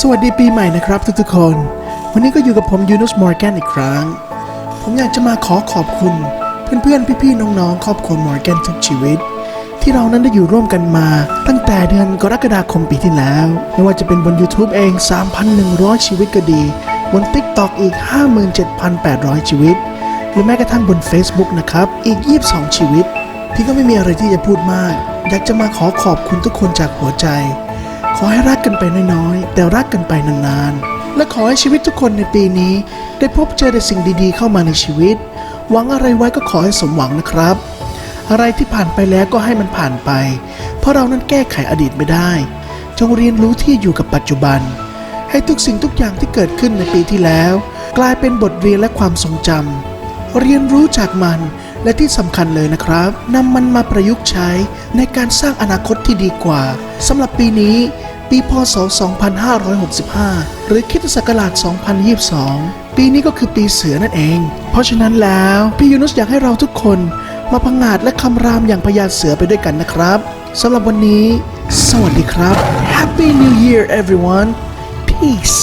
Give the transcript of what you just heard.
สวัสดีปีใหม่นะครับทุกๆคน วันนี้ก็อยู่กับผมยูนุสมอร์แกนอีกครั้ง ผมอยากจะมาขอขอบคุณ เพื่อนๆ พี่ๆ น้องๆ ครอบครัวมอร์แกนทุกชีวิต ที่เรานั้นได้อยู่ร่วมกันมา ตั้งแต่เดือนกรกฎาคมปีที่แล้ว ไม่ว่าจะเป็นบน YouTube เอง 3,100 ชีวิตก็ดี บน TikTok อีก 57,800 ชีวิต หรือแม้กระทั่งบน Facebook นะครับ อีก 22 ชีวิต พี่ก็ไม่มีอะไรที่จะพูดมาก อยากจะมาขอขอบคุณทุกคนจากหัวใจ ขอให้รักกันไปน้อยๆ แต่รักกันไปนานๆ และขอให้ชีวิตทุกคนในปีนี้ ได้พบเจอแต่สิ่งดีๆ เข้ามาในชีวิต หวังอะไรไว้ก็ขอให้สมหวังนะครับ อะไรที่ผ่านไปแล้วก็ให้มันผ่านไป เพราะเรานั้นแก้ไขอดีตไม่ได้ จงเรียนรู้ที่อยู่กับปัจจุบัน ให้ทุกสิ่งทุกอย่างที่เกิดขึ้นในปีที่แล้ว กลายเป็นบทเรียนและความทรงจำ เรียนรู้จากมัน และที่สำคัญเลยนะครับนำมันมาประยุกต์ใช้ในการสร้างอนาคตที่ดีกว่าสำหรับปีนี้ ปีพศ 2565 หรือคริสตศักราช 2022 ปีนี้ก็คือปีเสือนั่นเอง เพราะฉะนั้นแล้วพี่ยูนุสอยากให้เราทุกคนมาพังงาดและคำรามอย่างพญาเสือไปด้วยกันนะครับสำหรับวันนี้ สวัสดีครับ Happy New Year everyone Peace